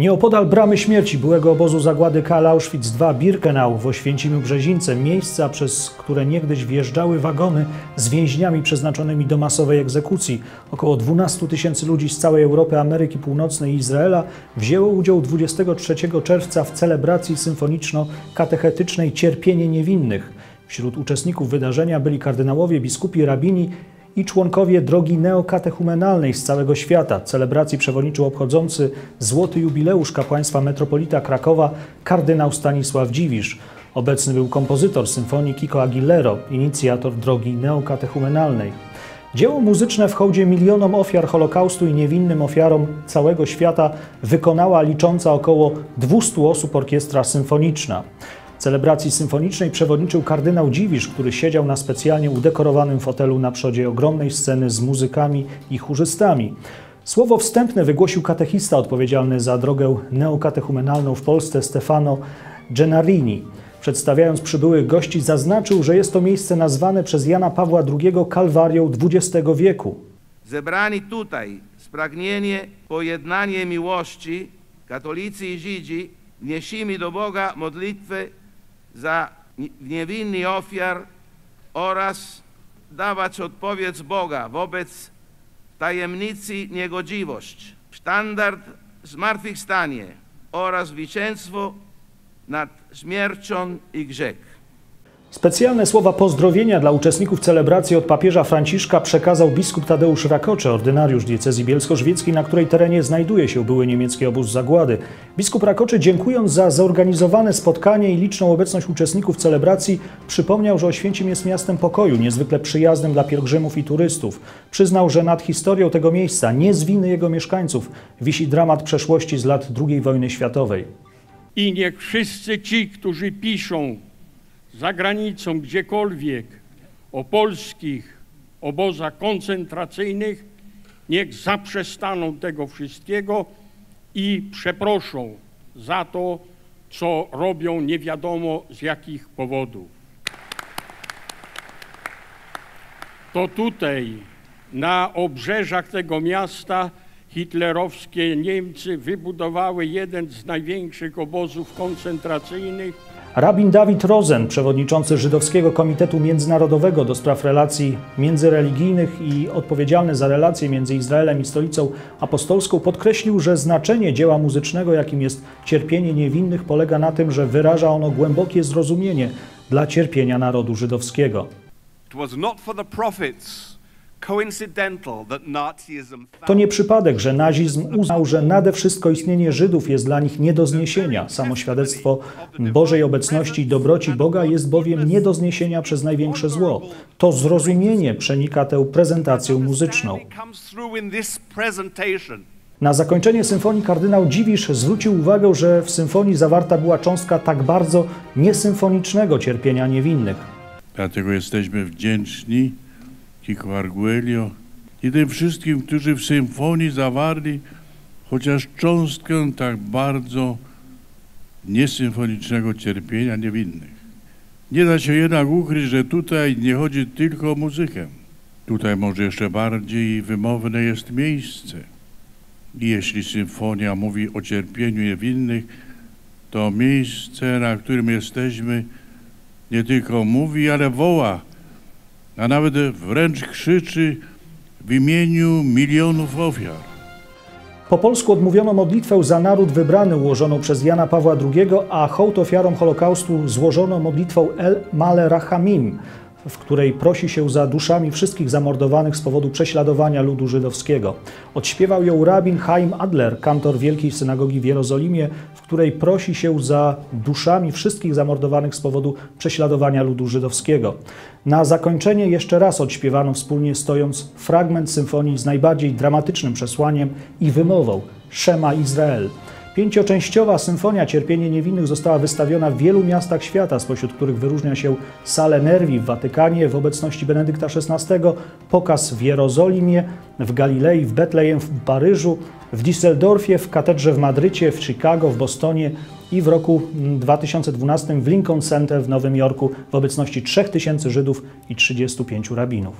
Nieopodal bramy śmierci byłego obozu zagłady Karl Auschwitz II Birkenau w Oświęcimiu Brzezińce, miejsca, przez które niegdyś wjeżdżały wagony z więźniami przeznaczonymi do masowej egzekucji. Około 12 tysięcy ludzi z całej Europy, Ameryki Północnej i Izraela wzięło udział 23 czerwca w celebracji symfoniczno-katechetycznej Cierpienie Niewinnych. Wśród uczestników wydarzenia byli kardynałowie, biskupi, rabini i członkowie drogi neokatechumenalnej z całego świata. Celebracji przewodniczył obchodzący złoty jubileusz kapłaństwa metropolita Krakowa kardynał Stanisław Dziwisz. Obecny był kompozytor symfonii Kiko Aguilero, inicjator drogi neokatechumenalnej. Dzieło muzyczne w hołdzie milionom ofiar Holokaustu i niewinnym ofiarom całego świata wykonała licząca około 200 osób orkiestra symfoniczna. Celebracji symfonicznej przewodniczył kardynał Dziwisz, który siedział na specjalnie udekorowanym fotelu na przodzie ogromnej sceny z muzykami i chórzystami. Słowo wstępne wygłosił katechista odpowiedzialny za drogę neokatechumenalną w Polsce Stefano Genarini. Przedstawiając przybyłych gości, zaznaczył, że jest to miejsce nazwane przez Jana Pawła II Kalwarią XX wieku. Zebrani tutaj z pragnienie pojednania miłości, katolicy i Żydzi, wniesimy do Boga modlitwę za niewinny ofiar oraz dawać odpowiedź Boga wobec tajemnicy niegodziwość, standard zmartwychwstanie oraz zwycięstwo nad śmiercią i grzech. Specjalne słowa pozdrowienia dla uczestników celebracji od papieża Franciszka przekazał biskup Tadeusz Rakocze, ordynariusz diecezji bielsko-żywieckiej, na której terenie znajduje się były niemiecki obóz zagłady. Biskup Rakocze, dziękując za zorganizowane spotkanie i liczną obecność uczestników celebracji, przypomniał, że Oświęcim jest miastem pokoju, niezwykle przyjaznym dla pielgrzymów i turystów. Przyznał, że nad historią tego miejsca, nie z winy jego mieszkańców, wisi dramat przeszłości z lat II wojny światowej. I niech wszyscy ci, którzy piszą za granicą, gdziekolwiek, o polskich obozach koncentracyjnych, niech zaprzestaną tego wszystkiego i przeproszą za to, co robią nie wiadomo z jakich powodów. To tutaj, na obrzeżach tego miasta, hitlerowskie Niemcy wybudowały jeden z największych obozów koncentracyjnych Rabin Dawid Rozen, przewodniczący Żydowskiego Komitetu Międzynarodowego do spraw relacji międzyreligijnych i odpowiedzialny za relacje między Izraelem i Stolicą Apostolską, podkreślił, że znaczenie dzieła muzycznego, jakim jest cierpienie niewinnych, polega na tym, że wyraża ono głębokie zrozumienie dla cierpienia narodu żydowskiego. It was not for the prophets to nie przypadek, że nazizm uznał, że nade wszystko istnienie Żydów jest dla nich nie do zniesienia. Samo świadectwo Bożej obecności i dobroci Boga jest bowiem nie do zniesienia przez największe zło. To zrozumienie przenika tę prezentację muzyczną. Na zakończenie symfonii kardynał Dziwisz zwrócił uwagę, że w symfonii zawarta była cząstka tak bardzo niesymfonicznego cierpienia niewinnych. Dlatego jesteśmy wdzięczni Kiko Arguelio i tym wszystkim, którzy w symfonii zawarli chociaż cząstkę tak bardzo niesymfonicznego cierpienia niewinnych. Nie da się jednak ukryć, że tutaj nie chodzi tylko o muzykę. Tutaj może jeszcze bardziej wymowne jest miejsce. I jeśli symfonia mówi o cierpieniu niewinnych, to miejsce, na którym jesteśmy, nie tylko mówi, ale woła a nawet wręcz krzyczy w imieniu milionów ofiar. Po polsku odmówiono modlitwę za naród wybrany ułożoną przez Jana Pawła II, a hołd ofiarom Holokaustu złożono modlitwą El Male Rachamim, w której prosi się za duszami wszystkich zamordowanych z powodu prześladowania ludu żydowskiego. Odśpiewał ją rabin Chaim Adler, kantor Wielkiej Synagogi w Jerozolimie, w której prosi się za duszami wszystkich zamordowanych z powodu prześladowania ludu żydowskiego. Na zakończenie jeszcze raz odśpiewano wspólnie stojąc fragment symfonii z najbardziej dramatycznym przesłaniem i wymową Szema Izrael. Pięcioczęściowa Symfonia Cierpienie Niewinnych została wystawiona w wielu miastach świata, spośród których wyróżnia się Sale Nervi w Watykanie w obecności Benedykta XVI, pokaz w Jerozolimie, w Galilei, w Betlejem, w Paryżu, w Düsseldorfie, w katedrze w Madrycie, w Chicago, w Bostonie i w roku 2012 w Lincoln Center w Nowym Jorku w obecności 3000 Żydów i 35 rabinów.